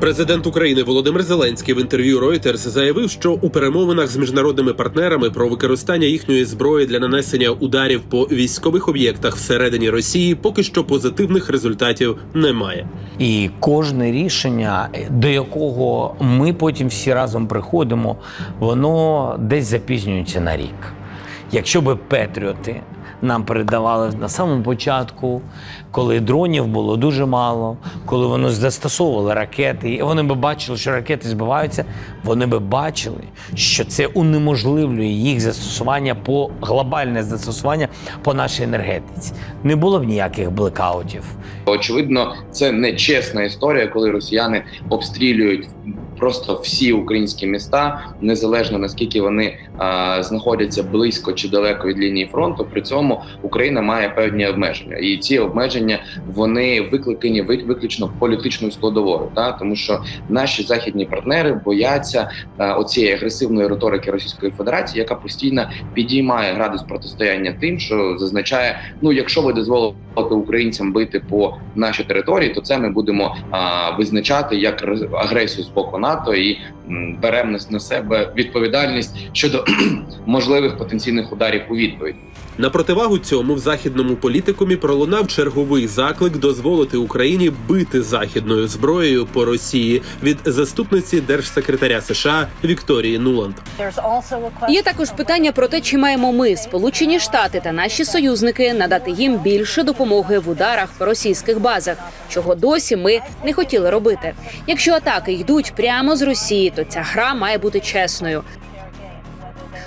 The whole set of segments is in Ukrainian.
Президент України Володимир Зеленський в інтерв'ю Reuters заявив, що у перемовинах з міжнародними партнерами про використання їхньої зброї для нанесення ударів по військових об'єктах всередині Росії поки що позитивних результатів немає. І кожне рішення, до якого ми потім всі разом приходимо, воно десь запізнюється на рік. Якщо би Петріоти нам передавали на самому початку, коли дронів було дуже мало, коли вони застосовували ракети, і вони би бачили, що ракети збиваються, вони би бачили, що це унеможливлює їх застосування по глобальне застосування по нашій енергетиці. Не було б ніяких блекаутів. Очевидно, це не чесна історія, коли росіяни обстрілюють просто всі українські міста, незалежно наскільки вони а, знаходяться близько чи далеко від лінії фронту. При цьому Україна має певні обмеження, і ці обмеження вони викликані виключно політичною складовою, та тому що наші західні партнери бояться а, оцієї агресивної риторики Російської Федерації, яка постійно підіймає градус протистояння тим, що зазначає: ну, якщо ви дозволите українцям бити по нашій території, то це ми будемо а, визначати як ре- агресію з боку НАТО і беремо на себе відповідальність щодо можливих потенційних ударів у відповідь. На противагу цьому в західному політикумі пролунав черговий заклик дозволити Україні бити західною зброєю по Росії від заступниці держсекретаря США Вікторії Нуланд. Є також питання про те, чи маємо ми, Сполучені Штати та наші союзники, надати їм більше допомоги в ударах по російських базах, чого досі ми не хотіли робити. Якщо атаки йдуть прямо з Росії, то ця гра має бути чесною.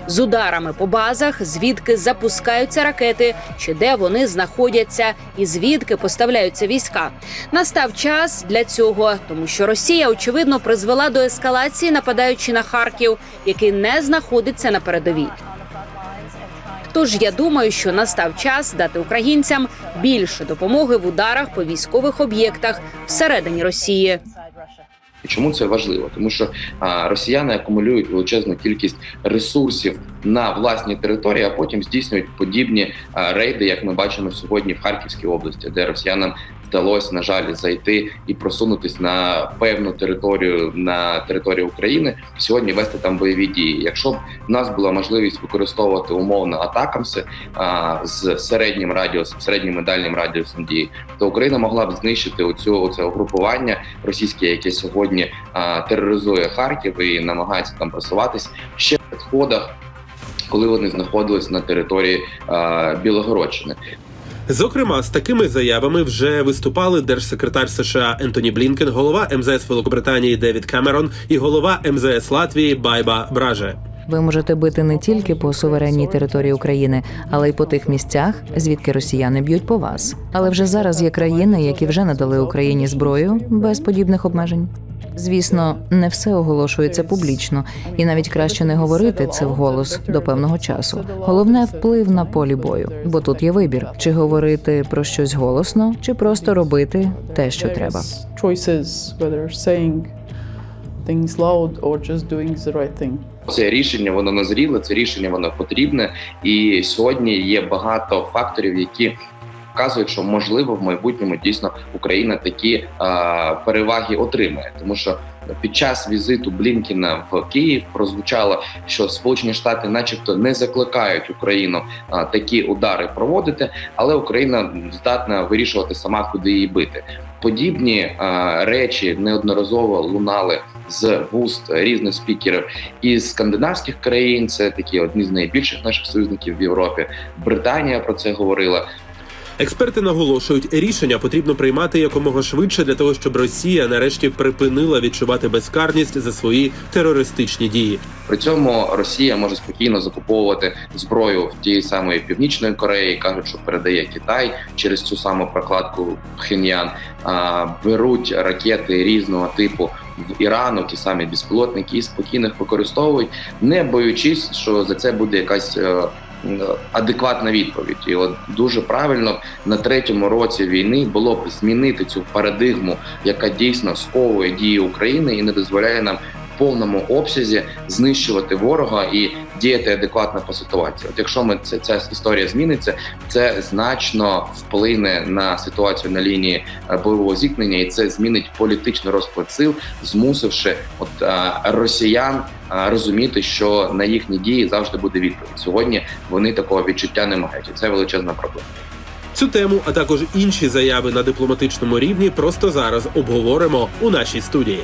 З ударами по базах, звідки запускаються ракети, чи де вони знаходяться, і звідки поставляються війська. Настав час для цього, тому що Росія очевидно призвела до ескалації, нападаючи на Харків, який не знаходиться на передовій. Тож я думаю, що настав час дати українцям більше допомоги в ударах по військових об'єктах всередині Росії. Чому це важливо? Тому що а, росіяни акумулюють величезну кількість ресурсів на власній території, а потім здійснюють подібні а, рейди, як ми бачимо сьогодні в Харківській області, де росіянам вдалося, на жаль, зайти і просунутись на певну територію на території України. Сьогодні вести там бойові дії. Якщо б в нас була можливість використовувати умовно атакамси а, з середнім радіусом, середнім дальнім радіусом дії, то Україна могла б знищити оцю оце угрупування російське, яке сьогодні а, тероризує Харків і намагається там просуватись ще в підходах, коли вони знаходились на території а, Білогородщини. Зокрема, з такими заявами вже виступали держсекретар США Ентоні Блінкен, голова МЗС Великобританії Девід Камерон і голова МЗС Латвії Байба Браже. Ви можете бити не тільки по суверенній території України, але й по тих місцях, звідки росіяни б'ють по вас. Але вже зараз є країни, які вже надали Україні зброю без подібних обмежень. Звісно, не все оголошується публічно, і навіть краще не говорити це вголос до певного часу. Головне вплив на полі бою, бо тут є вибір: чи говорити про щось голосно, чи просто робити те, що треба. things loud or just doing the right thing. Це рішення воно назріле, це рішення воно потрібне, і сьогодні є багато факторів, які вказують, що можливо в майбутньому дійсно Україна такі а, переваги отримає, тому що під час візиту Блінкіна в Київ прозвучало, що Сполучені Штати, начебто, не закликають Україну а, такі удари проводити, але Україна здатна вирішувати сама, куди її бити. Подібні а, речі неодноразово лунали з вуст різних спікерів із скандинавських країн. Це такі одні з найбільших наших союзників в Європі. Британія про це говорила. Експерти наголошують, рішення потрібно приймати якомога швидше для того, щоб Росія нарешті припинила відчувати безкарність за свої терористичні дії. При цьому Росія може спокійно закуповувати зброю в тієї самої північної Кореї. кажуть, що передає Китай через цю саму прокладку Пхеньян. Беруть ракети різного типу в Ірану, ті самі безпілотники, і спокійно їх використовують, не боючись, що за це буде якась. Адекватна відповідь, і от дуже правильно на третьому році війни було б змінити цю парадигму, яка дійсно сковує дії України і не дозволяє нам повному обсязі знищувати ворога і діяти адекватно по ситуації. От якщо ми це ця історія зміниться, це значно вплине на ситуацію на лінії е, бойового зіткнення, і це змінить політичний розклад сил, змусивши от е, росіян е, розуміти, що на їхні дії завжди буде відповідь. Сьогодні вони такого відчуття не мають, це величезна проблема. Цю тему, а також інші заяви на дипломатичному рівні, просто зараз обговоримо у нашій студії.